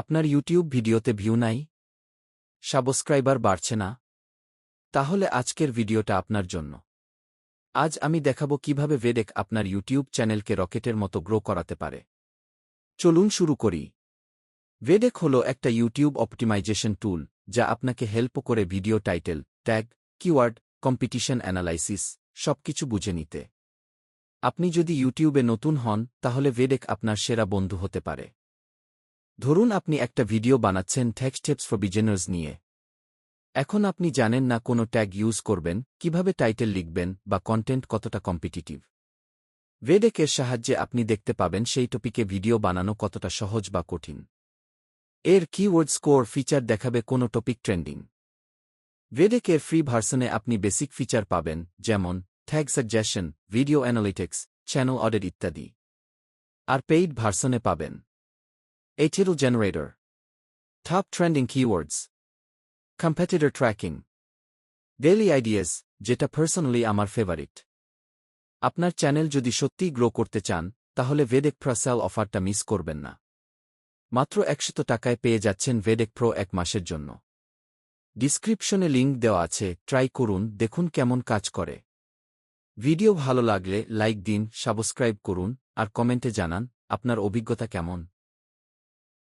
আপনার ইউটিউব ভিডিওতে ভিউ নাই? সাবস্ক্রাইবার বাড়ছে না? তাহলে আজকের ভিডিওটা আপনার জন্য। আজ আমি দেখাবো কীভাবে ভেডেক আপনার ইউটিউব চ্যানেলকে রকেটের মতো গ্রো করাতে পারে। চলুন শুরু করি। ভেডেক হল একটা ইউটিউব অপটিমাইজেশন টুল যা আপনাকে হেল্প করে video title tag keyword competition analysis সবকিছু বুঝে নিতে। আপনি যদি ইউটিউবে নতুন হন, তাহলে ভেডেক আপনার সেরা বন্ধু হতে পারে। ধরুন আপনি একটা ভিডিও বানাচ্ছেন টেক্সট টিপস ফর বিজেনার্স নিয়ে। এখন আপনি জানেন না কোনো ট্যাগ ইউজ করবেন, কীভাবে টাইটেল লিখবেন বা কন্টেন্ট কতটা কম্পিটিটিভ ভেডেকের সাহায্যে আপনি দেখতে পাবেন সেই টপিকে ভিডিও বানানো কতটা সহজ বা কঠিন। এর কিওয়ার্ড স্কোর ফিচার দেখাবে কোনো টপিক ট্রেন্ডিং ভেডেকের ফ্রি ভার্সনে আপনি বেসিক ফিচার পাবেন, যেমন tag suggestion video analytics channel audit ইত্যাদি। আর পেইড ভার্সনে পাবেন। A title generator. Top trending keywords. Competitor tracking. Daily ideas, যেটা পার্সোনালি আমার ফেভারিট আপনার চ্যানেল যদি সত্যিই গ্রো করতে চান তাহলে ভেডেক প্রসাল অফারটা মিস করবেন না মাত্র একশত টাকায় পেয়ে যাচ্ছেন ভেডেক প্রো এক মাসের জন্য ডিসক্রিপশনে লিঙ্ক দেওয়া আছে ট্রাই করুন দেখুন কেমন কাজ করে ভিডিও ভালো লাগলে লাইক দিন সাবস্ক্রাইব করুন আর কমেন্টে জানান আপনার অভিজ্ঞতা কেমন